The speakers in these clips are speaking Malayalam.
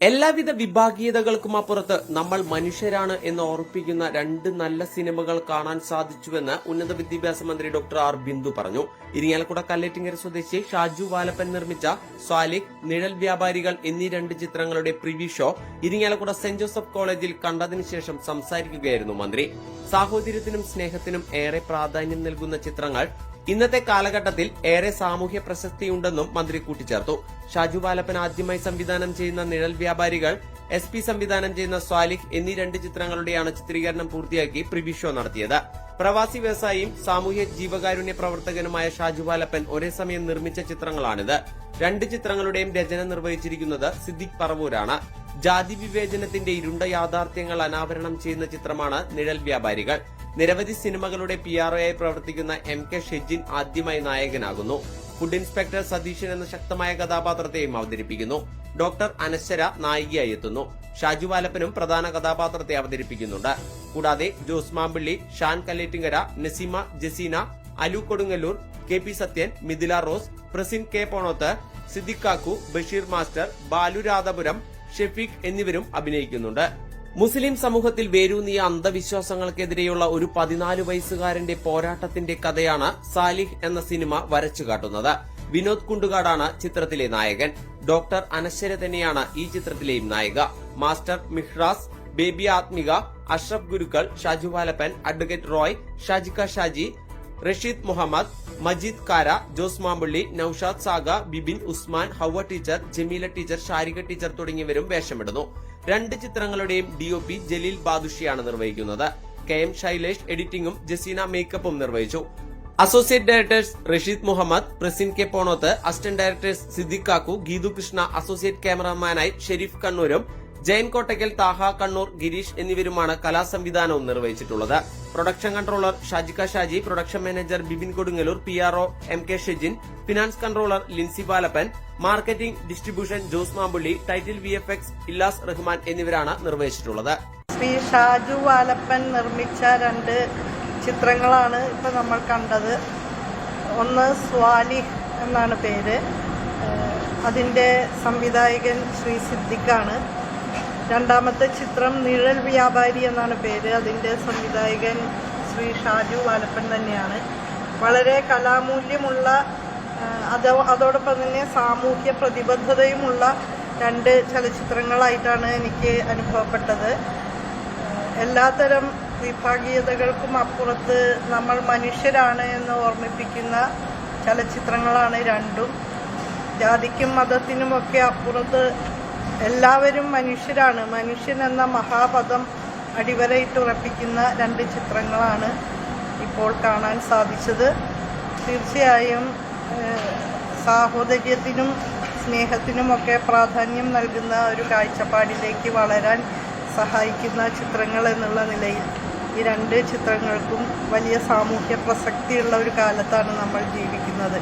എല്ലാവിധ വിഭാഗീയതകൾക്കും അപ്പുറത്ത് നമ്മൾ മനുഷ്യരാണ് എന്ന് ഓർപ്പിക്കുന്ന രണ്ട് നല്ല സിനിമകൾ കാണാൻ സാധിച്ചുവെന്ന് ഉന്നത വിദ്യാഭ്യാസ മന്ത്രി ഡോക്ടർ ആർ ബിന്ദു പറഞ്ഞു. ഇരിങ്ങാലക്കുട കല്ലേറ്റിങ്ങര സ്വദേശി ഷാജു വാലപ്പൻ നിർമ്മിച്ച സ്വാലിക് നിഴൽ വ്യാപാരികൾ എന്നീ രണ്ട് ചിത്രങ്ങളുടെ preview show Irinjalakuda saint Joseph കോളേജിൽ കണ്ടതിനു ശേഷം സംസാരിക്കുകയായിരുന്നു മന്ത്രി. സാഹോദര്യത്തിനും സ്നേഹത്തിനും ഏറെ പ്രാധാന്യം നൽകുന്ന ചിത്രങ്ങൾ ഇന്നത്തെ കാലഘട്ടത്തിൽ ഏറെ സാമൂഹ്യ പ്രശസ്തിയുണ്ടെന്നും മന്ത്രി കൂട്ടിച്ചേർത്തു. ഷാജു ബാലപ്പൻ ആദ്യമായി സംവിധാനം ചെയ്യുന്ന നിഴൽ വ്യാപാരികൾ എസ് പി സംവിധാനം ചെയ്യുന്ന സ്വാലിഹ് എന്നീ രണ്ട് ചിത്രങ്ങളുടെയാണ് ചിത്രീകരണം പൂർത്തിയാക്കി പ്രിവ്യൂ ഷോ നടത്തിയത്. പ്രവാസി വ്യവസായിയും സാമൂഹ്യ ജീവകാരുണ്യ പ്രവർത്തകനുമായ ഷാജു ബാലപ്പൻ ഒരേ സമയം നിർമ്മിച്ച ചിത്രങ്ങളാണിത്. രണ്ട് ചിത്രങ്ങളുടെയും രചന നിർവഹിച്ചിരിക്കുന്നത് സിദ്ദിഖ് പറവൂരാണ്. ജാതി വിവേചനത്തിന്റെ ഇരുണ്ട യാഥാർത്ഥ്യങ്ങൾ അനാവരണം ചെയ്യുന്ന ചിത്രമാണ് നിഴൽ വ്യാപാരികൾ. നിരവധി സിനിമകളുടെ പി ആർഒയായി പ്രവർത്തിക്കുന്ന എം കെ ഷെജിൻ ആദ്യമായി നായകനാകുന്നു. ഫുഡ് ഇൻസ്പെക്ടർ സതീശൻ എന്ന ശക്തമായ കഥാപാത്രത്തെയും അവതരിപ്പിക്കുന്നു. ഡോക്ടർ അനശ്വര നായികയായി എത്തുന്നു. ഷാജു വാലപ്പനും പ്രധാന കഥാപാത്രത്തെ അവതരിപ്പിക്കുന്നുണ്ട്. കൂടാതെ Jose Mampilly Shan Kallettinkara Naseema Jaseena Alu Kodungallur K P Sathyan Mithila Rose Prasin K Ponoth Siddiqakku Basheer master Baluradhapuram Shefeeq എന്നിവരും അഭിനയിക്കുന്നുണ്ട്. മുസ്ലിം സമൂഹത്തിൽ വേരൂന്നിയ അന്ധവിശ്വാസങ്ങൾക്കെതിരെയുള്ള ഒരു പതിനാല് വയസ്സുകാരന്റെ പോരാട്ടത്തിന്റെ കഥയാണ് സാലിഹ് എന്ന സിനിമ വരച്ചു കാട്ടുന്നത്. വിനോദ് കുണ്ടുകാടാണ് ചിത്രത്തിലെ നായകൻ. ഡോക്ടർ അനശ്വര തന്നെയാണ് ഈ ചിത്രത്തിലെയും നായിക. Master Mihras baby Athmika Ashraf Gurukkal Shaju Valappan advocate Roy Shajika Shaji Rasheed Muhammad Majeed Kara Jose Mampally Naushad Saga Bibin Usman Hava teacher Jameela teacher Sharika teacher തുടങ്ങിയവരും വേഷമിടുന്നു. രണ്ട് ചിത്രങ്ങളുടെയും ഡിഒപി ജലീൽ ബാദുഷിയാണ് നിർവഹിക്കുന്നത്. കെ എം ശൈലേഷ് എഡിറ്റിംഗും ജസീന മേക്കപ്പും നിർവഹിച്ചു. Associate directors Rasheed Muhammad Prasin K Ponoth assistant directors Siddiq Kakku Geethu Krishna associate ക്യാമറമാനായി Sharif കണ്ണൂരും ജയൻ കോട്ടയ്ക്കൽ താഹ കണ്ണൂർ ഗിരീഷ് എന്നിവരുമാണ് കലാസംവിധാനവും നിർവഹിച്ചിട്ടുള്ളത്. Production controller Shajika Shaji production manager Bibin Kodungallur P R O M K Shejin finance controller Lincy Balappan marketing distribution Jose Mampully title V F X Illas Rahman എന്നിവരാണ് നിർവഹിച്ചിട്ടുള്ളത്. ശ്രീ ഷാജു വാലപ്പൻ നിർമ്മിച്ച രണ്ട് ചിത്രങ്ങളാണ് ഇപ്പൊ നമ്മൾ കണ്ടത്. ഒന്ന് സ്വാലി എന്നാണ് പേര്. അതിന്റെ സംവിധായകൻ ശ്രീ സിദ്ദിഖാണ്. രണ്ടാമത്തെ ചിത്രം നിഴൽ വ്യാപാരി എന്നാണ് പേര്. അതിന്റെ സംവിധായകൻ ശ്രീ ഷാജു വാലപ്പൻ തന്നെയാണ്. വളരെ കലാമൂല്യമുള്ള അത് അതോടൊപ്പം തന്നെ സാമൂഹ്യ പ്രതിബദ്ധതയുമുള്ള രണ്ട് ചലച്ചിത്രങ്ങളായിട്ടാണ് എനിക്ക് അനുഭവപ്പെട്ടത്. എല്ലാത്തരം വിഭാഗീയതകൾക്കും അപ്പുറത്ത് നമ്മൾ മനുഷ്യരാണ് എന്ന് ഓർമ്മിപ്പിക്കുന്ന ചലച്ചിത്രങ്ങളാണ് രണ്ടും. ജാതിക്കും മതത്തിനുമൊക്കെ അപ്പുറത്ത് എല്ലാവരും മനുഷ്യരാണ്. മനുഷ്യൻ എന്ന മഹാപദം അടിവരയിട്ടുറപ്പിക്കുന്ന രണ്ട് ചിത്രങ്ങളാണ് ഇപ്പോൾ കാണാൻ സാധിച്ചത്. തീർച്ചയായും സാഹോദര്യത്തിനും സ്നേഹത്തിനുമൊക്കെ പ്രാധാന്യം നൽകുന്ന ഒരു കാഴ്ചപ്പാടിലേക്ക് വളരാൻ സഹായിക്കുന്ന ചിത്രങ്ങൾ എന്നുള്ള നിലയിൽ ഈ രണ്ട് ചിത്രങ്ങൾക്കും വലിയ സാമൂഹ്യ പ്രസക്തിയുള്ള ഒരു കാലത്താണ് നമ്മൾ ജീവിക്കുന്നത്.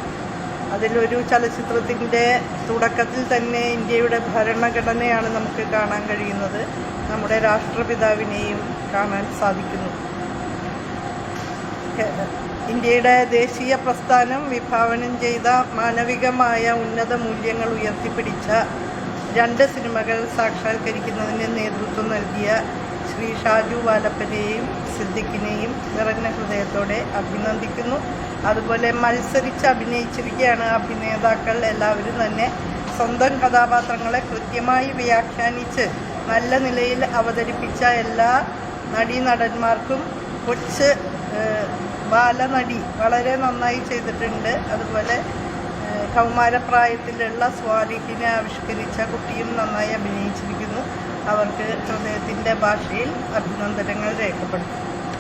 അതിലൊരു ചലച്ചിത്രത്തിന്റെ തുടക്കത്തിൽ തന്നെ ഇന്ത്യയുടെ ഭരണഘടനയാണ് നമുക്ക് കാണാൻ കഴിയുന്നത്. നമ്മുടെ രാഷ്ട്രപിതാവിനെയും കാണാൻ സാധിക്കുന്നു. ഇന്ത്യയുടെ ദേശീയ പ്രസ്ഥാനം വിഭാവനം ചെയ്ത മാനവികമായ ഉന്നത മൂല്യങ്ങൾ ഉയർത്തിപ്പിടിച്ച രണ്ട് സിനിമകൾ സാക്ഷാത്കരിക്കുന്നതിന് നേതൃത്വം നൽകിയ ശ്രീ ഷാജു വാലപ്പനെയും സിദ്ദിഖിനെയും നിറഞ്ഞ ഹൃദയത്തോടെ അഭിനന്ദിക്കുന്നു. അതുപോലെ മത്സരിച്ച് അഭിനയിച്ചിരിക്കുകയാണ് അഭിനേതാക്കൾ എല്ലാവരും തന്നെ. സ്വന്തം കഥാപാത്രങ്ങളെ കൃത്യമായി വ്യാഖ്യാനിച്ച് നല്ല നിലയിൽ അവതരിപ്പിച്ച എല്ലാ നടീനടന്മാർക്കും കൊച്ച് ബാലനടി വളരെ നന്നായി ചെയ്തിട്ടുണ്ട്. അതുപോലെ കൗമാരപ്രായത്തിലുള്ള സ്വാലിഹിനെ ആവിഷ്കരിച്ച കുട്ടിയും നന്നായി അഭിനയിച്ചിരിക്കുന്നു. അവർക്ക് ഹൃദയത്തിന്റെ ഭാഷയിൽ അഭിനന്ദനങ്ങൾ രേഖപ്പെടുത്തുന്നു.